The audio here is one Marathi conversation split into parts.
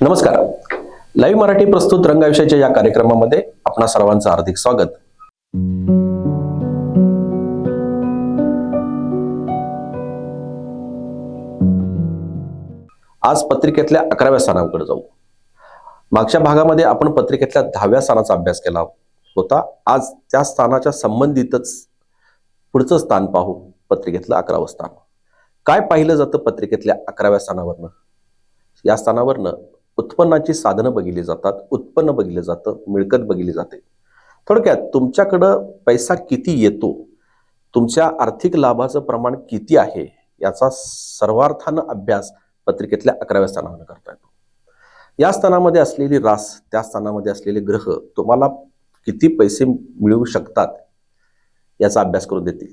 नमस्कार. लाईव्ह मराठी प्रस्तुत रंगाविषयाच्या या कार्यक्रमामध्ये आपणा सर्वांचं हार्दिक स्वागत. आज पत्रिकेतल्या अकराव्या स्थानाकडे जाऊ. मागच्या भागामध्ये आपण पत्रिकेतल्या दहाव्या स्थानाचा अभ्यास केला होता. आज त्या स्थानाच्या संबंधितच पुढचं स्थान पाहू पत्रिकेतलं अकरावं स्थान. काय पाहिलं जातं पत्रिकेतल्या अकराव्या स्थानावरनं या स्थानावरनं उत्पन्नाची साधनं बघितली जातात उत्पन्न बघितलं जातं मिळकत बघितली जाते. थोडक्यात तुमच्याकडं पैसा किती येतो तुमच्या आर्थिक लाभाचं प्रमाण किती आहे याचा सर्वार्थानं अभ्यास पत्रिकेतल्या अकराव्या स्थानावर करता येतो. या स्थानामध्ये असलेली रास त्या स्थानामध्ये असलेले ग्रह तुम्हाला किती पैसे मिळवू शकतात याचा अभ्यास करून देतील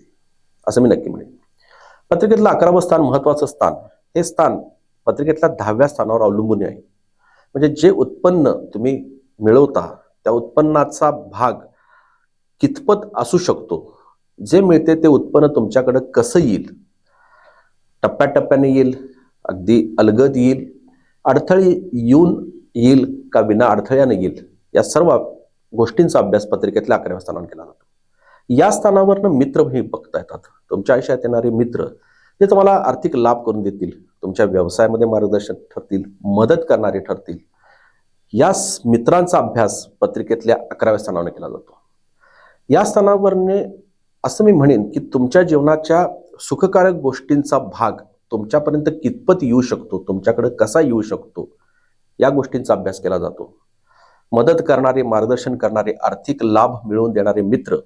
असं मी नक्की म्हणेन. पत्रिकेतलं अकरावं स्थान महत्वाचं स्थान हे स्थान पत्रिकेतल्या दहाव्या स्थानावर अवलंबून आहे. म्हणजे जे उत्पन्न तुम्ही मिळवता त्या उत्पन्नाचा भाग कितपत असू शकतो? जे मिळते ते उत्पन्न तुमच्याकडं कसं येईल? टप्प्याटप्प्याने येईल अगदी अलगद येईल अडथळे येऊन येईल का विना अडथळ्याने येईल? या सर्व गोष्टींचा अभ्यास पत्रिकेतल्या अकराव्या स्थानावर केला जातो. या स्थानावरनं मित्र हे बघता येतात. तुमच्या आयुष्यात येणारे मित्र ते तुम्हाला आर्थिक लाभ करून देतील. तुमच्या व्यवसायामध्ये मार्गदर्शक ठरतील मदत करणारे ठरतील. या मित्रांचा अभ्यास पत्रिकेतल्या अकराव्या स्थानावर केला जातो. या स्थानावरने असं मी म्हणेन की तुमच्या जीवनाच्या सुखकारक गोष्टींचा भाग तुमच्यापर्यंत कितपत येऊ शकतो तुमच्याकडे कसा येऊ शकतो या गोष्टींचा अभ्यास केला जातो. मदत करणारे मार्गदर्शन करणारे आर्थिक लाभ मिळवून देणारे मित्र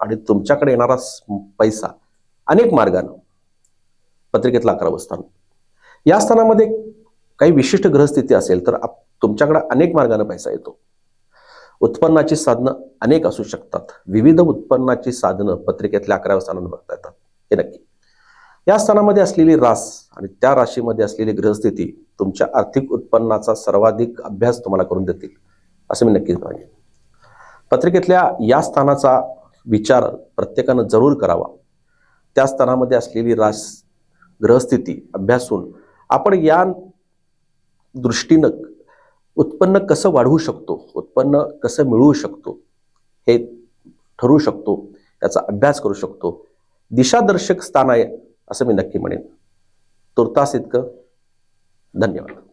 आणि तुमच्याकडे येणारा पैसा अनेक मार्गानं पत्रिकेतला अकरावं स्थान या स्थानामध्ये काही विशिष्ट ग्रहस्थिती असेल तर आप- तुमच्याकडे अनेक मार्गाने पैसा येतो. उत्पन्नाची साधनं अनेक असू शकतात. विविध उत्पन्नाची साधनं पत्रिकेतल्या अकराव्या स्थानावर बघता येतात. हे नक्की. या स्थानामध्ये असलेली रास आणि त्या राशीमध्ये असलेली ग्रहस्थिती तुमच्या आर्थिक उत्पन्नाचा सर्वाधिक अभ्यास तुम्हाला करून देतील. असं मी नक्कीच म्हणेन. पत्रिकेतल्या या स्थानाचा विचार प्रत्येकानं जरूर करावा. त्या स्थानामध्ये असलेली रास ग्रहस्थिती अभ्यासून आपण या दृष्टीनं उत्पन्न कसं वाढवू शकतो उत्पन्न कसं मिळवू शकतो हे ठरवू शकतो याचा अभ्यास करू शकतो. दिशादर्शक स्थान आहे असं मी नक्की म्हणेन. तुर्तास इतकं. धन्यवाद.